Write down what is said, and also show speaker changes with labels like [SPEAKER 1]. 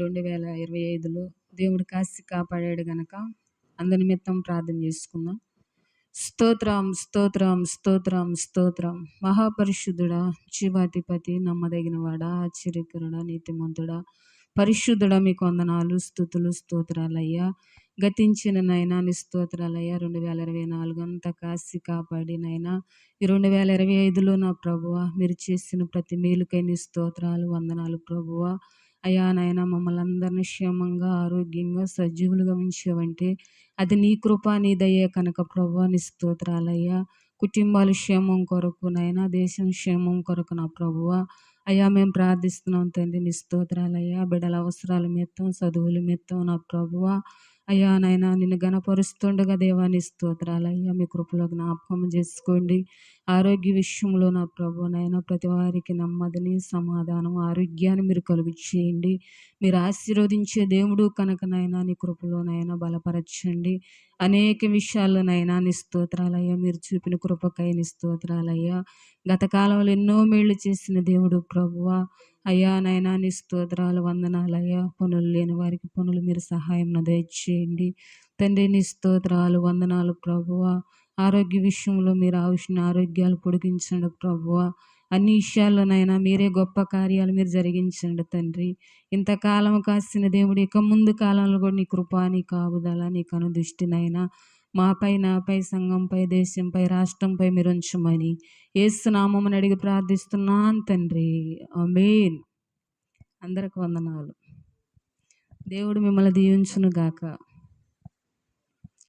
[SPEAKER 1] రెండు వేల ఇరవై ఐదులో దేవుడు కాసి కాపాడాడు గనక అందు నిమిత్తం ప్రార్థన చేసుకుందాం. స్తోత్రం స్తోత్రం స్తోత్రం స్తోత్రం. మహాపరిశుద్ధుడా జీవాధిపతి నమ్మదగిన వాడా ఆశ్చర్యకరుడా నీతిమంతుడా పరిశుద్ధుడా మీకు వందనాలు స్థుతులు స్తోత్రాలయ్యా. గతించిన నైనా నీ స్తోత్రాలయ్యా రెండు వేల ఇరవై నాలుగు అంతా కాసి కాపాడి నైనా. ఈ రెండు వేల ఇరవై ఐదులో నా ప్రభువ మీరు చేసిన ప్రతి మేలుకై నీ స్తోత్రాలు వందనాలు ప్రభువ. అయ్యా నాయన మమ్మల్ని అందరినీ క్షేమంగా ఆరోగ్యంగా సజీవులుగా ఉంచావంటే అది నీ కృప నీ దయ్యే కనుక ప్రభు నీ స్తోత్రాలయ్యా. క్షేమం కొరకు నైనా దేశం క్షేమం కొరకు నా ప్రభువ. అయ్యా మేము ప్రార్థిస్తున్నాం తండ్రి నీ స్తోత్రాలయ్యా. బిడ్డల అవసరాల మిత్తం చదువుల మిత్తం నా ప్రభువ. అయ్యా నాయన నిన్ను గణపరుస్తుండగా దేవాన్ని స్తోత్రాలయ్యా మీ కృపలో జ్ఞాపకం చేసుకోండి. ఆరోగ్య విషయంలో నా ప్రభు నాయన ప్రతి వారికి నెమ్మదిని సమాధానం ఆరోగ్యాన్ని మీరు కలుగు చేయండి మీరు ఆశీర్వదించే దేవుడు కనుక నాయన నీ కృపలోనైనా బలపరచండి. అనేక విషయాల్లోనైనా నీ స్తోత్రాలయ్యా. మీరు చూపిన కృపకై నీ స్తోత్రాలయ్యా. గత కాలంలో ఎన్నో మేళ్ళు చేసిన దేవుడు ప్రభువ. అయ్యా నైనా నీ స్తోత్రాలు వందనాలయ్యా. పనులు లేని వారికి పనులు మీరు సహాయం దయచేయండి. తండ్రి నీ స్తోత్రాలు వందనాలు ప్రభువ. ఆరోగ్య విషయంలో మీరు ఆవిష్ణ ఆరోగ్యాలు పొడిగించండి ప్రభువ. అన్ని విషయాల్లోనైనా మీరే గొప్ప కార్యాలు మీరు జరిగించండి తండ్రి. ఇంతకాలం కాసిన దేవుడు ఇక ముందు కాలంలో కూడా నీ కృప నీ కావుదల నీ కను దృష్టినైనా మాపై నాపై సంఘంపై దేశంపై రాష్ట్రంపై మీరు ఉంచమని ఏసునామని అడిగి ప్రార్థిస్తున్నాను తండ్రి. అమేన్ అందరికి వందనాలు. దేవుడు మిమ్మల్ని దీవించును గాక